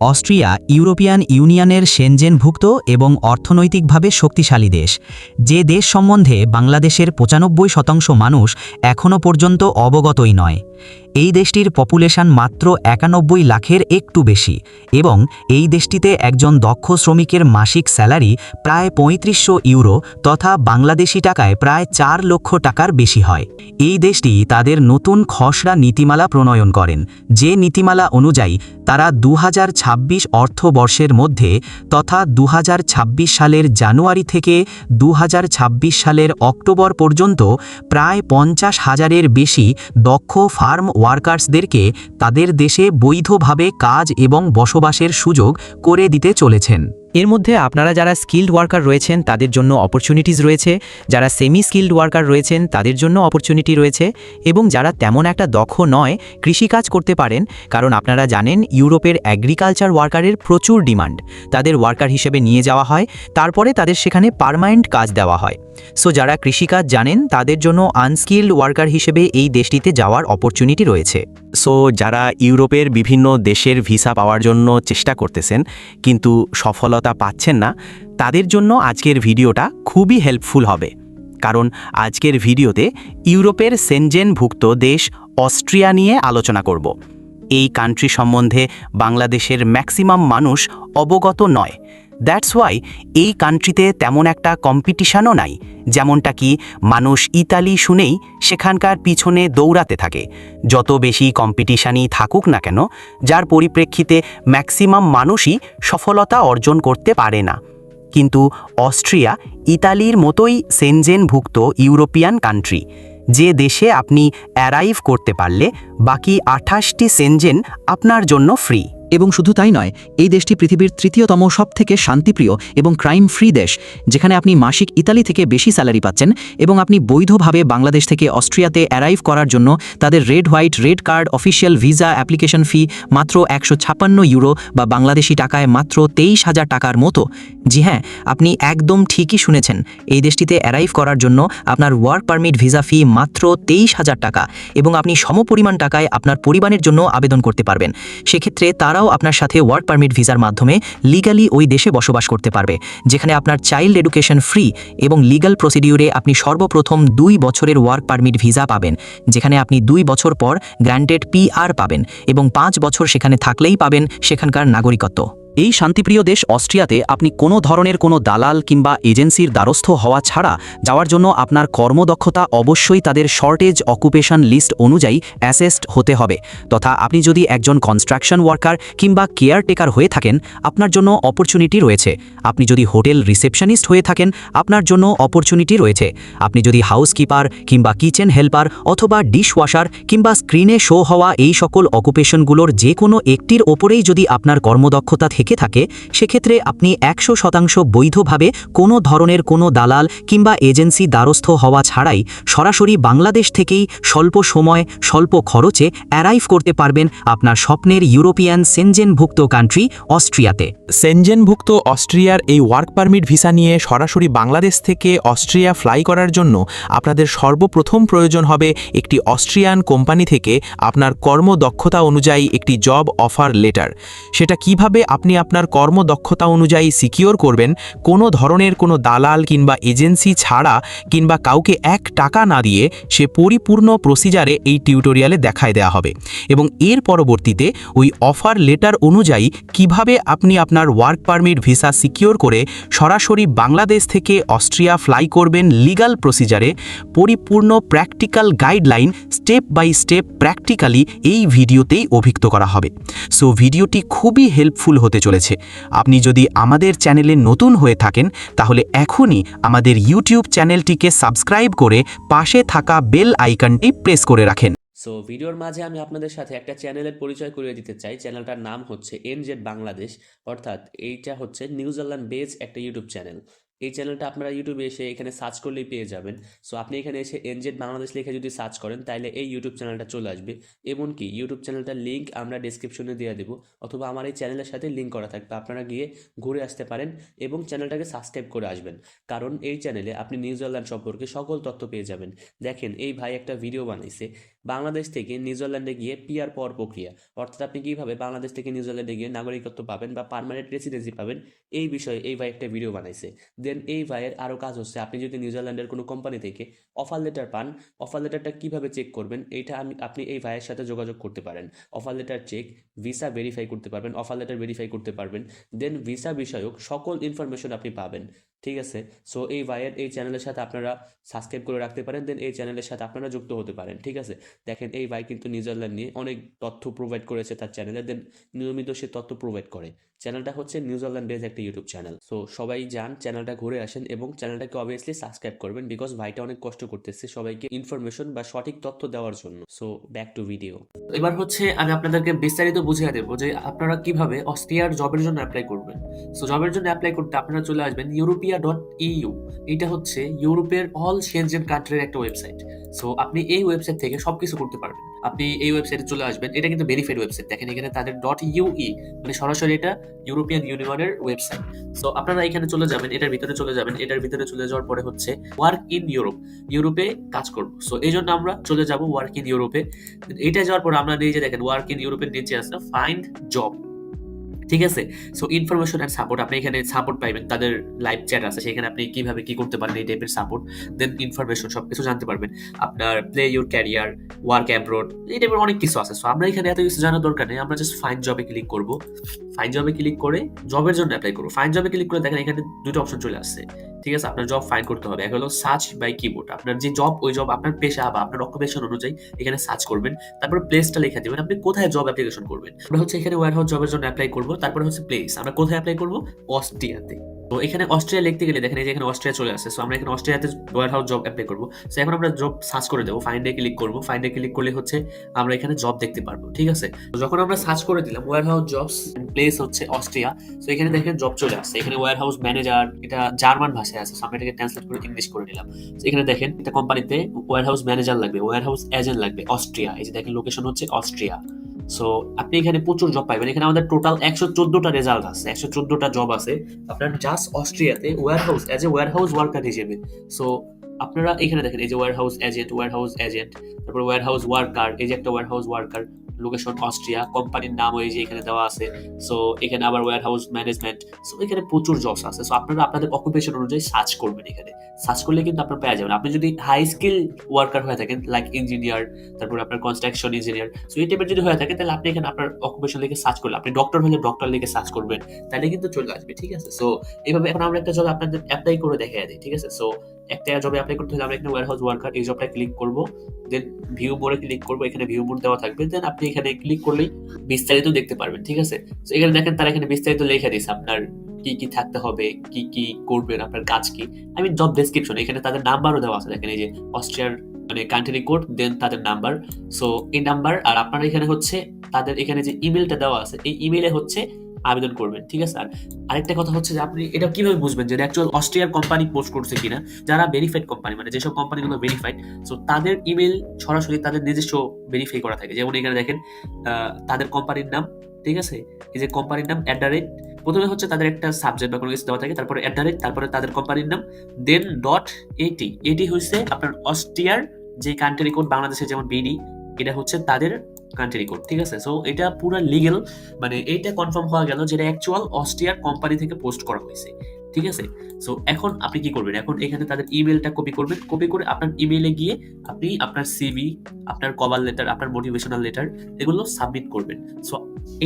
Austria European ইউনিয়নের সেনজেনভুক্ত এবং অর্থনৈতিকভাবে শক্তিশালী দেশ। যে দেশ সম্বন্ধে বাংলাদেশের পঁচানব্বই শতাংশ মানুষ এখনও পর্যন্ত অবগতই নয়। এই দেশটির পপুলেশন মাত্র একানব্বই লাখের একটু বেশি এবং এই দেশটিতে একজন দক্ষ শ্রমিকের মাসিক স্যালারি প্রায় পঁয়ত্রিশশো ইউরো তথা বাংলাদেশি টাকায় প্রায় চার লক্ষ টাকার বেশি হয়। এই দেশটি তাদের নতুন খসড়া নীতিমালা প্রণয়ন করেন, যে নীতিমালা অনুযায়ী তারা দু হাজার ছাব্বিশ অর্থবর্ষের মধ্যে তথা দু হাজার ছাব্বিশ সালের জানুয়ারি থেকে দু হাজার ছাব্বিশ সালের অক্টোবর পর্যন্ত প্রায় পঞ্চাশ হাজারের বেশি দক্ষ ফার্ম ওয়ার্কার্সদেরকে তাদের দেশে বৈধভাবে কাজ এবং বসবাসের সুযোগ করে দিতে চলেছেন। এর মধ্যে আপনারা যারা স্কিল্ড ওয়ার্কার রয়েছেন, তাদের জন্য অপরচুনিটিস রয়েছে। যারা সেমি স্কিল্ড ওয়ার্কার রয়েছেন, তাদের জন্য অপরচুনিটি রয়েছে। এবং যারা তেমন একটা দক্ষ নয়, কৃষিকাজ করতে পারেন, কারণ আপনারা জানেন, ইউরোপের অ্যাগ্রিকালচার ওয়ার্কারের প্রচুর ডিমান্ড তাদের ওয়ার্কার হিসেবে নিয়ে যাওয়া হয়, তারপরে তাদের সেখানে পারমানেন্ট কাজ দেওয়া হয়। সো যারা কৃষিকাজ জানেন, তাদের জন্য আনস্কিল্ড ওয়ার্কার হিসেবে এই দেশটিতে যাওয়ার অপরচুনিটি রয়েছে। সো যারা ইউরোপের বিভিন্ন দেশের ভিসা পাওয়ার জন্য চেষ্টা করতেছেন, কিন্তু সফলতা পাচ্ছেন না, তাদের জন্য আজকের ভিডিওটা খুবই হেল্পফুল হবে। কারণ আজকের ভিডিওতে ইউরোপের সেনজেনভুক্ত দেশ অস্ট্রিয়া নিয়ে আলোচনা করব। এই কান্ট্রি সম্বন্ধে বাংলাদেশের ম্যাক্সিমাম মানুষ অবগত নয়। দ্যাটস ওয়াই এই কান্ট্রিতে তেমন একটা কম্পিটিশনও নাই, যেমনটা কি মানুষ ইতালি শুনেই সেখানকার পিছনে দৌড়াতে থাকে। যত বেশি কম্পিটিশানই থাকুক না কেন, যার পরিপ্রেক্ষিতে ম্যাক্সিমাম মানুষই সফলতা অর্জন করতে পারে না। কিন্তু অস্ট্রিয়া ইতালির মতোই সেনজেনভুক্ত ইউরোপিয়ান কান্ট্রি যে দেশে আপনি অ্যারাইভ করতে পারলে বাকি আঠাশটি সেনজেন আপনার জন্য ফ্রি এবং শুধু তাই নয়, এই দেশটি পৃথিবীর তৃতীয়তম সবথেকে শান্তিপ্রিয় এবং ক্রাইম ফ্রি দেশ, যেখানে আপনি মাসিক ইতালি থেকে বেশি স্যালারি পাচ্ছেন এবং আপনি বৈধভাবে বাংলাদেশ থেকে অস্ট্রিয়াতে অ্যারাইভ করার জন্য তাদের red white red card official visa application fee মাত্র একশো ছাপ্পান্ন ইউরো বা বাংলাদেশি টাকায় মাত্র তেইশ হাজার টাকার মতো। জি হ্যাঁ আপনি একদম ঠিকই শুনেছেন, এই দেশটিতে অ্যারাইভ করার জন্য আপনার ওয়ার্ক পারমিট ভিসা ফি মাত্র তেইশ হাজার টাকা এবং আপনি সমপরিমাণ টাকায় আপনার পরিবারের জন্য আবেদন করতে পারবেন। সেক্ষেত্রে তারাও আপনার সাথে ওয়ার্ক পারমিট ভিসার মাধ্যমে লিগালি ওই দেশে বসবাস করতে পারবে, যেখানে আপনার চাইল্ড এডুকেশন ফ্রি এবং লিগাল প্রসিডিউরে আপনি সর্বপ্রথম দুই বছরের ওয়ার্ক পারমিট ভিসা পাবেন, যেখানে আপনি দুই বছর পর গ্র্যান্টেড পিআর পাবেন এবং পাঁচ বছর সেখানে থাকলেই পাবেন সেখানকার নাগরিকত্ব। এই শান্তিপ্রিয় দেশ অস্ট্রিয়াতে আপনি কোনো ধরনের কোনো দালাল কিংবা এজেন্সির দ্বারস্থ হওয়া ছাড়া যাওয়ার জন্য আপনার কর্মদক্ষতা অবশ্যই তাদের শর্টেজ অকুপেশন লিস্ট অনুযায়ী অ্যাসেসড হতে হবে। তথা আপনি যদি একজন কনস্ট্রাকশন ওয়ার্কার কিংবা কেয়ারটেকার হয়ে থাকেন, আপনার জন্য অপরচুনিটি রয়েছে। আপনি যদি হোটেল রিসেপশনিস্ট হয়ে থাকেন, আপনার জন্য অপরচুনিটি রয়েছে। আপনি যদি হাউসকিপার কিংবা কিচেন হেল্পার অথবা ডিশ ওয়াশার কিংবা স্ক্রিনে শো হওয়া এই সকল অকুপেশনগুলোর যে কোনো একটির ওপরেই যদি আপনার কর্মদক্ষতা থেকে থাকে সেক্ষেত্রে আপনি একশো শতাংশ বৈধভাবে কোনো ধরনের কোনো দালাল কিংবা এজেন্সি দ্বারস্থ হওয়া ছাড়াই সরাসরি বাংলাদেশ থেকেই স্বল্প সময়, স্বল্প খরচে অ্যারাইভ করতে পারবেন আপনার স্বপ্নের ইউরোপিয়ান সেনজেনভুক্ত কান্ট্রি অস্ট্রিয়াতে। সেনজেনভুক্ত অস্ট্রিয়ার এই ওয়ার্ক পারমিট ভিসা নিয়ে সরাসরি বাংলাদেশ থেকে অস্ট্রিয়া ফ্লাই করার জন্য আপনাদের সর্বপ্রথম প্রয়োজন হবে একটি অস্ট্রিয়ান কোম্পানি থেকে আপনার কর্মদক্ষতা অনুযায়ী একটি জব অফার লেটার সেটা কীভাবে আপনি আপনার কর্মদক্ষতা অনুযায়ী সিকিওর করবেন, কোনো ধরনের কোনো দালাল কিংবা এজেন্সি ছাড়া কিংবা কাউকে এক টাকা না দিয়ে সে পরিপূর্ণ প্রসিজারে এই টিউটোরিয়ালে দেখায় দেওয়া হবে। এবং এর পরবর্তীতে ওই অফার লেটার অনুযায়ী কীভাবে আপনি আপনার ওয়ার্ক পারমিট ভিসা সিকিওর করে সরাসরি বাংলাদেশ থেকে অস্ট্রিয়া ফ্লাই করবেন লিগাল প্রসিজারে পরিপূর্ণ practical guideline step by step practically এই ভিডিওতেই অভিক্ত করা হবে। সো ভিডিওটি খুবই হেল্পফুল হতে চলেছে। আপনি যদি আমাদের চ্যানেলে নতুন হয়ে থাকেন, তাহলে এখনই আমাদের ইউটিউব চ্যানেলটিকে সাবস্ক্রাইব করে পাশে থাকা বেল আইকনটি প্রেস করে রাখেন। সো ভিডিওর মাঝে আমি আপনাদের সাথে একটা চ্যানেলের পরিচয় করিয়ে দিতে চাই। চ্যানেলটার নাম হচ্ছে এনজেড বাংলাদেশ, অর্থাৎ এইটা হচ্ছে নিউজিল্যান্ড বেজ একটা ইউটিউব চ্যানেল। এই চ্যানেলটা আপনারা ইউটিউবে এসে এখানে সার্চ করলেই পেয়ে যাবেন। সো আপনি এখানে এসে এনজেড বাংলাদেশ লিখে যদি সার্চ করেন তাহলে এই ইউটিউব চ্যানেলটা চলে আসবে। এমনকি ইউটিউব চ্যানেলটার লিঙ্ক আমরা ডিসক্রিপশনে দিয়ে দেবো, অথবা আমার এই চ্যানেলের সাথে লিঙ্ক করা থাকবে। আপনারা গিয়ে ঘুরে আসতে পারেন এবং চ্যানেলটাকে সাবস্ক্রাইব করে আসবেন। কারণ এই চ্যানেলে আপনি নিউজিল্যান্ড সম্পর্কে সকল তথ্য পেয়ে যাবেন। দেখেন, এই ভাই একটা ভিডিও বানাইছে। বাংলাদেশ থেকে নিউজিল্যান্ডে গিয়ে পিয়ার পাওয়ার প্রক্রিয়া। অর্থাৎ আপনি কীভাবে বাংলাদেশ থেকে নিউজিল্যান্ডে গিয়ে নাগরিকত্ব পাবেন বা পার্মানেন্ট রেসিডেন্সি পাবেন, এই বিষয়ে এই ভাই একটা ভিডিও বানাইছে। দেন এই ভাইয়ের আরও কাজ হচ্ছে। আপনি যদি নিউজিল্যান্ডের কোনো কোম্পানি থেকে অফার লেটার পান অফার লেটারটা কীভাবে চেক করবেন, এইটা আমি, আপনি এই ভাইয়ের সাথে যোগাযোগ করতে পারেন। Offer letter check visa verify করতে পারবেন অফার লেটার ভেরিফাই করতে পারবেন। দেন ভিসা বিষয়ক সকল ইনফরমেশন আপনি পাবেন। ঠিক আছে? সো এই ভাইয়ের এই চ্যানেলের সাথে আপনারা সাবস্ক্রাইব করে রাখতে পারেন দেন এই চ্যানেলের সাথে আপনারা যুক্ত হতে পারেন, ঠিক আছে? দেখেন, এই ভাই কিন্তু নিউজিল্যান্ড নিয়ে অনেক তথ্য প্রোভাইড করেছে তার চ্যানেলে দেন নিয়মিত সে তথ্য প্রোভাইড করে। চ্যানেলটা হচ্ছে নিউজিল্যান্ড বেজ একটা ইউটিউব চ্যানেল সো সবাই যান চ্যানেলটা ঘুরে আসেন এবং চ্যানেলটাকে অবভিয়াসলি সাবস্ক্রাইব করবেন বিকজ ভাইটা অনেক কষ্ট করতেছে সবাইকে ইনফরমেশন বা সঠিক তথ্য দেওয়ার জন্য। সো ব্যাক টু ভিডিও এবার হচ্ছে আমি আপনাদেরকে বিস্তারিত বুঝিয়ে দেবো যে আপনারা কীভাবে অস্ট্রিয়ার জবের জন্য অ্যাপ্লাই করবেন। সো জবের জন্য অ্যাপ্লাই করতে আপনারা চলে আসবেন ইউরোপিয়া ডট ইউ এটা হচ্ছে ইউরোপের অল সেনজেন কান্ট্রির একটা ওয়েবসাইট সো আপনি এই ওয়েবসাইট থেকে সবকিছু করতে পারবেন। আপনি এই ওয়েবসাইটে চলে আসবেন। এটা কিন্তু ভেরিফাইড ওয়েবসাইট দেখেন, এখানে তাদের ডট ইউই মানে সরাসরি এটা ইউরোপিয়ান ইউনিয়নের ওয়েবসাইট সো আপনারা এখানে চলে যাবেন, এটার ভিতরে চলে যাবেন। এটার ভিতরে চলে যাওয়ার পরে হচ্ছে ওয়ার্ক ইন ইউরোপ ইউরোপে কাজ করব। সো এই জন্য আমরা চলে যাব ওয়ার্ক ইন ইউরোপে এটা যাওয়ার পর আমরা নিজে দেখেন ওয়ার্ক ইন ইউরোপের নিচে আছে ফাইন্ড জব ঠিক আছে? সো ইনফরমেশন অ্যান্ড সাপোর্ট আপনি এখানে সাপোর্ট পাইবেন। তাদের লাইভ চ্যাট আছে, সেখানে আপনি কীভাবে কি করতে পারেন এই টাইপের সাপোর্ট দেন ইনফরমেশন সব কিছু জানতে পারবেন। আপনার play your career work abroad এই টাইপের অনেক কিছু আছে। সো আমরা এখানে এত কিছু জানার দরকার নেই, আমরা জাস্ট ফাইন জবে ক্লিক করব। ফাইন জবে ক্লিক করে জবের জন্য অ্যাপ্লাই করব। ফাইন জবে ক্লিক করে দেখেন এখানে দুটো অপশন চলে আসছে। ঠিক আছে? আপনার জব ফাইন করতে হবে। এক হলো সার্চ বাই কিবোর্ড আপনার যে জব ওই জব আপনার পেশা বা আপনার অকুপেশন অনুযায়ী এখানে সার্চ করবেন। তারপর প্লেসটা লেখা দেবেন। আপনি কোথায় জব অ্যাপ্লিকেশন করবেন? আমরা হচ্ছে এখানে ওয়ার হাউস জবের জন্য অ্যাপ্লাই করব। তারপরে হচ্ছে প্লেস আমরা কোথায় অ্যাপ্লাই করব? অস্ট্রিয়াতে। তো এখানে অস্ট্রিয়া লিখতে গেলে দেখেন এই যে এখানে অস্ট্রিয়া চলে আসে সো আমরা এখানে অস্ট্রিয়াতে ওয়ার হাউস জব অ্যাপ্লাই করব। সো এখন আমরা জব সার্চ করে দেবো ফাইন্ডে ক্লিক করব। ফাইন্ডে ক্লিক করলে হচ্ছে আমরা এখানে জব দেখতে পারব, ঠিক আছে? যখন আমরা সার্চ করে দিলাম ওয়ার হাউস জবস প্লেস হচ্ছে অস্ট্রিয়া। সো এখানে দেখেন জব চলে আসছে। এখানে ওয়ার হাউস ম্যানেজার এটা জার্মান ভাষায় আছে। সো আমরা এটাকে ট্রান্সলেট করে ইংলিশ করে নিলাম। So এখানে দেখেন এটা কোম্পানিতে ওয়ার হাউস ম্যানেজার লাগবে ওয়ার হাউস এজেন্ট লাগবে, অস্ট্রিয়া। এই যে দেখেন লোকেশন হচ্ছে অস্ট্রিয়া। সো আপনি এখানে প্রচুর জব পাইবেন। এখানে আমাদের টোটাল একশো চোদ্দোটা রেজাল্ট আছে, একশো চোদ্দোটা জব আছে। আপনার just অস্ট্রিয়াতে warehouse as a warehouse worker হিসেবে। সো আপনারা এখানে দেখেন, এই যে warehouse agent warehouse agent তারপর ওয়ার হাউস ওয়ার্কার এই যে একটা warehouse worker location Austria কোম্পানির নাম ওই যে এখানে দেওয়া আছে। সো এখানে আবার ওয়ার হাউস ম্যানেজমেন্ট সো এখানে প্রচুর জবস আছে। সো আপনারা আপনাদের অকুপেশন অনুযায়ী সার্চ করবেন এখানে। সার্চ করলে কিন্তু আপনার পেয়ে যাবেন আপনি যদি হাই স্কিল ওয়ার্কার হয়ে থাকেন লাইক ইঞ্জিনিয়ার তারপর আপনার কনস্ট্রাকশন ইঞ্জিনিয়ার সো এই টাইপের যদি হয়ে থাকে, তাহলে আপনি এখানে আপনার অকুপেশন লিখে সার্চ করলে, আপনি ডক্টর হলে ডক্টর লিখে সার্চ করবেন, তাহলে কিন্তু চলে আসবে, ঠিক আছে? সো এইভাবে এখন আমরা একটা জব আপনাদের অ্যাপ্লাই করে দেখে দিই, ঠিক আছে? সো একটা জবে অ্যাপ্লাই করতে হলে আমরা এখানে ওয়ার হাউস ওয়ার্কার এই জবটা ক্লিক করব দেন ভিউ মোড়ে ক্লিক করব, এখানে ভিউ মোড দেওয়া থাকবে দেন আপনি এখানে ক্লিক করলেই বিস্তারিত দেখতে পারবেন, ঠিক আছে? তো এখানে দেখেন তারা এখানে বিস্তারিত লেখা দিয়েছে আপনার কি কি থাকতে হবে, কি কি করবেন, আপনার কাজ কি। আমি জব ডেসক্রিপশন এখানে তাদের নাম্বারও দেওয়া আছে, দেখেন এই যে অস্ট্রিয়ার মানে কান্ট্রি কোড দেন তাদের নাম্বার সো এই নাম্বার আর আপনার এখানে হচ্ছে, তাদের এখানে যে ইমেলটা দেওয়া আছে, এই ইমেলে হচ্ছে আবেদন করবেন, ঠিক আছে? আর আরেকটা কথা হচ্ছে যে আপনি এটা কীভাবে বুঝবেন যে অ্যাকচুয়াল অস্ট্রিয়ার কোম্পানি পোস্ট করছে কিনা? যারা ভেরিফাইড কোম্পানি মানে যেসব কোম্পানিগুলো ভেরিফাইড সো তাদের ইমেল সরাসরি তাদের নিজস্ব ভেরিফাই করা থাকে। যেমন এখানে দেখেন তাদের কোম্পানির নাম, ঠিক আছে? এই যে কোম্পানির নাম অ্যাট দ্য রেট প্রথমে হচ্ছে তাদের একটা সাবজেক্ট বা কোনো কিছু দেওয়া থাকে, তারপরে অ্যাট দ্য রেট তারপরে তাদের কোম্পানির নাম দেন ডট এটি এটি হচ্ছে আপনার অস্ট্রিয়ার যে কান্ট্রি কোড বাংলাদেশের যেমন বিডি এটা হচ্ছে তাদের কান্ট্রি কোড ঠিক আছে? সো এটা পুরো লিগেল মানে এইটা কনফার্ম হওয়া গেল যেটা অ্যাকচুয়াল অস্ট্রিয়ার কোম্পানি থেকে পোস্ট করা হয়েছে, ঠিক আছে? সো এখন আপনি কি করবেন? এখন এখানে তাদের ইমেলটা কপি করবেন কপি করে আপনার ইমেলে গিয়ে আপনি আপনার সিভি আপনার কভার লেটার আপনার মোটিভেশনাল লেটার এগুলো সাবমিট করবেন। সো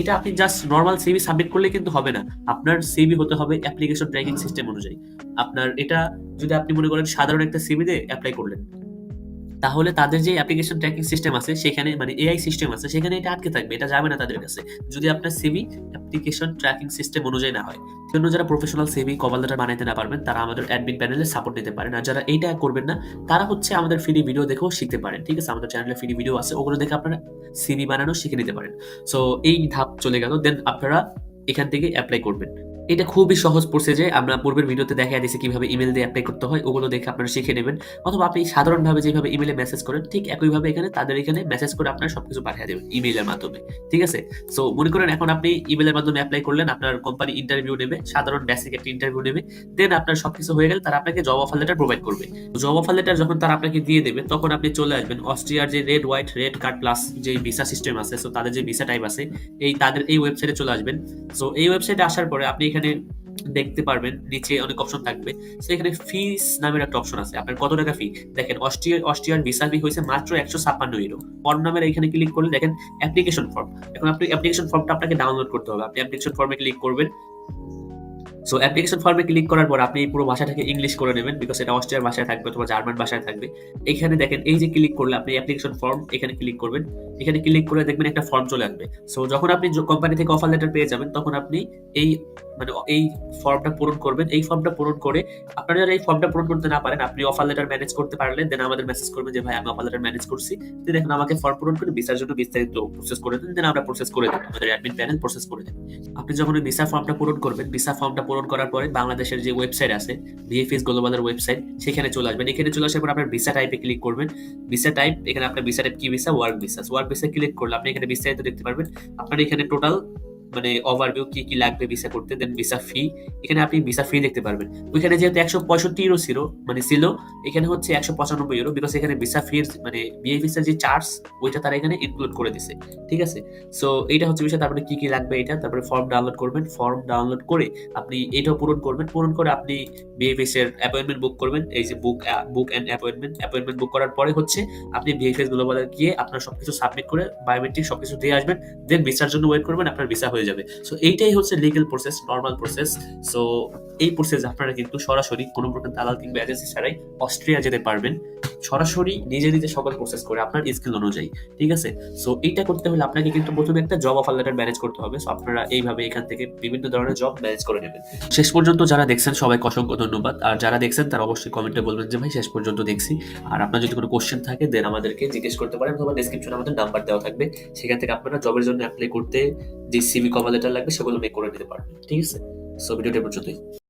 এটা আপনি জাস্ট নর্মাল সিভি সাবমিট করলে কিন্তু হবে না। আপনার সিভি হতে হবে অ্যাপ্লিকেশন ট্র্যাকিং সিস্টেম অনুযায়ী। আপনার এটা যদি আপনি মনে করেন সাধারণ একটা সিভি দিয়ে অ্যাপ্লাই করলেন তাহলে তাদের যে অ্যাপ্লিকেশন ট্র্যাকিং সিস্টেম আছে, সেখানে মানে এআই সিস্টেম আছে, সেখানে এটা আটকে থাকবে, এটা যাবে না তাদের কাছে। যদি আপনার সিভি অ্যাপ্লিকেশন ট্র্যাকিং সিস্টেম অনুযায়ী না হয় জন্য যারা প্রফেশনাল সিভি কভার লেটার বানাইতে না পারবেন, তারা আমাদের অ্যাডমিন প্যানেলে সাপোর্ট নিতে পারেন। আর যারা এইটা করবেন না, তারা হচ্ছে আমাদের ফ্রি ভিডিও দেখেও শিখতে পারেন, ঠিক আছে? আমাদের চ্যানেলে ফ্রি ভিডিও আছে, ওগুলো দেখে আপনারা সিভি বানানো শিখে নিতে পারেন। সো এই ধাপ চলে গেল দেন আপনারা এখান থেকে অ্যাপ্লাই করবেন। এটা খুবই সহজ প্রসেসে আমরা পূর্বের ভিডিওতে দেখা দিয়েছি কীভাবে ইমেল দিয়ে অ্যাপ্লাই করতে হয়, ওগুলো দেখে আপনারা শিখে নেবেন। অথবা আপনি সাধারণভাবে যেভাবে ইমেলে মেসেজ করেন, ঠিক একইভাবে এখানে, তাদের এখানে মেসেজ করে আপনারা সবকিছু পাঠিয়ে দেবেন ইমেলের মাধ্যমে, ঠিক আছে? সো মনে করেন এখন আপনি ইমেলের মাধ্যমে অ্যাপ্লাই করলেন, আপনার কোম্পানি ইন্টারভিউ নেবে, সাধারণ বেসিক একটা ইন্টারভিউ নেবে দেন আপনার সবকিছু হয়ে গেলে তারা আপনাকে জব অফার লেটার প্রোভাইড করবে। জব অফার লেটার যখন তারা আপনাকে দিয়ে দেবে, তখন আপনি চলে আসবেন অস্ট্রিয়ার যে red white red card plus যে ভিসা সিস্টেম আছে সো তাদের যে ভিসা টাইপ আছে, এই তাদের, এই ওয়েবসাইটে চলে আসবেন। সো এই ওয়েবসাইটে আসার পরে আপনি এখানে দেখতে পারবেন, নিচে অনেক অপশন থাকবে। সেখানে ফিস নামের একটা অপশন আছে। আপনার কত টাকা ফি দেখেন অস্ট্রিয়ার অস্ট্রিয়ার ভিসা ফি হয়েছে মাত্র একশো ছাপ্পান্ন ইউরো ফর্ম নামের এখানে ক্লিক করলে দেখেন অ্যাপ্লিকেশন ফর্ম এখন আপনি অ্যাপ্লিকেশন ফর্মটা আপনাকে ডাউনলোড করতে হবে। আপনি অ্যাপ্লিকেশন ফর্মে ক্লিক করবেন। সো অ্যাপ্লিকেশন ফর্মে ক্লিক করার পর আপনি পুরো ভাষাটাকে ইংলিশ করে নেবেন বিকজ এটা অস্ট্রিয়ার ভাষায় থাকবে অথবা জার্মান ভাষায় থাকবে। এখানে দেখেন, এই যে ক্লিক করলে আপনি অ্যাপ্লিকেশন ফর্ম এখানে ক্লিক করবেন। এখানে ক্লিক করে দেখবেন একটা ফর্ম চলে আসবে। সো যখন আপনি কোম্পানি থেকে অফার লেটার পেয়ে যাবেন, তখন আপনি এই মানে এই ফর্মটা পূরণ করবেন। এই ফর্মটা পূরণ করে আপনারা যারা এই ফর্মটা পূরণ করতে না পারেন, আপনি অফার লেটার ম্যানেজ করতে পারলেন দেন আমাদের মেসেজ করবেন যে, ভাই, আমি অফার লেটার ম্যানেজ করছি। তো দেখুন, আমাকে ফর্ম পূরণ করে ভিসার জন্য বিস্তারিত প্রসেস করে দেন। দেন আমরা প্রসেস করে দেব। আমাদের অ্যাডমিন প্যানেল প্রসেস করে দেবেন আপনি যখন ভিসা ফর্মটা পূরণ করবেন ভিসা ফর্মটা পূরণ করার পরে বাংলাদেশের যে ওয়েবসাইট আছে ভিএফএস গ্লোবালের ওয়েবসাইট সেখানে চলে আসবেন। এখানে চলে আসার পর আপনার ভিসা টাইপে ক্লিক করবেন। ভিসা টাইপ এখানে আপনার ভিসা টাইপ কি visa work visa work visa click করলে আপনি এখানে বিস্তারিত দেখতে পারবেন। আপনার এখানে টোটাল মানে ওভারভিউ কি কি লাগবে ভিসা করতে দেন ভিসা ফি এখানে আপনি ভিসা ফি দেখতে পারবেন। ওইখানে যেহেতু একশো পঁয়ষট্টি ইউরো ছিল মানে ছিল, এখানে হচ্ছে একশো পঁচানব্বই ইউরো বিকজ এখানে ভিসা ফির মানে বিএ ভিসার যে চার্জ ওইটা তারা এখানে ইনক্লুড করে দিছে, ঠিক আছে? সো এইটা হচ্ছে বিষয়, তারপরে কি কি লাগবে এটা, তারপরে ফর্ম ডাউনলোড করবেন ফর্ম ডাউনলোড করে আপনি এটাও পূরণ করবেন, পূরণ করে আপনি বিএফএস এর অ্যাপয়েন্টমেন্ট বুক করবেন, এই যে book book and appointment appointment book করার পরে হচ্ছে আপনি বিএফএস গ্লোবালে গিয়ে আপনার সবকিছু সাবমিট করে বায়োমেট্রিক সবকিছু দিয়ে আসবেন দেন ভিসার জন্য ওয়েট করবেন, আপনার ভিসা হয়ে যাবে। সো এইটাই হচ্ছে legal process normal process so এই প্রসেস আপনারা কিন্তু সরাসরি কোনো প্রকার দালাল কিংবা এজেন্সি ছাড়াই অস্ট্রিয়া যেতে পারবেন। সরাসরি নিজে নিজে সকল প্রসেস করে আপনার স্কিল অনুযায়ী, ঠিক আছে? সো এইটা করতে হলে আপনাকে কিন্তু প্রথমে একটা জব অফার লেটার ম্যানেজ করতে হবে। সো আপনারা এইভাবে এখান থেকে বিভিন্ন ধরনের জব ম্যানেজ করে নেবেন। শেষ পর্যন্ত যারা দেখছেন, সবাইকে অসংখ্য ধন্যবাদ। আর যারা দেখছেন, তারা অবশ্যই কমেন্টে বলবেন যে, ভাই, শেষ পর্যন্ত দেখছি। আর আপনার যদি কোনো কোশ্চেন থাকে দেন আমাদেরকে জিজ্ঞেস করতে পারেন অথবা ডিসক্রিপশনে আমাদের নাম্বার দেওয়া থাকবে। সেখান থেকে আপনারা জবের জন্য অ্যাপ্লাই করতে যে সিভি কভার লেটার লাগবে, সেগুলো মেক করে নিতে পারবেন। ঠিক আছে? সো ভিডিওটা পর্যন্তই।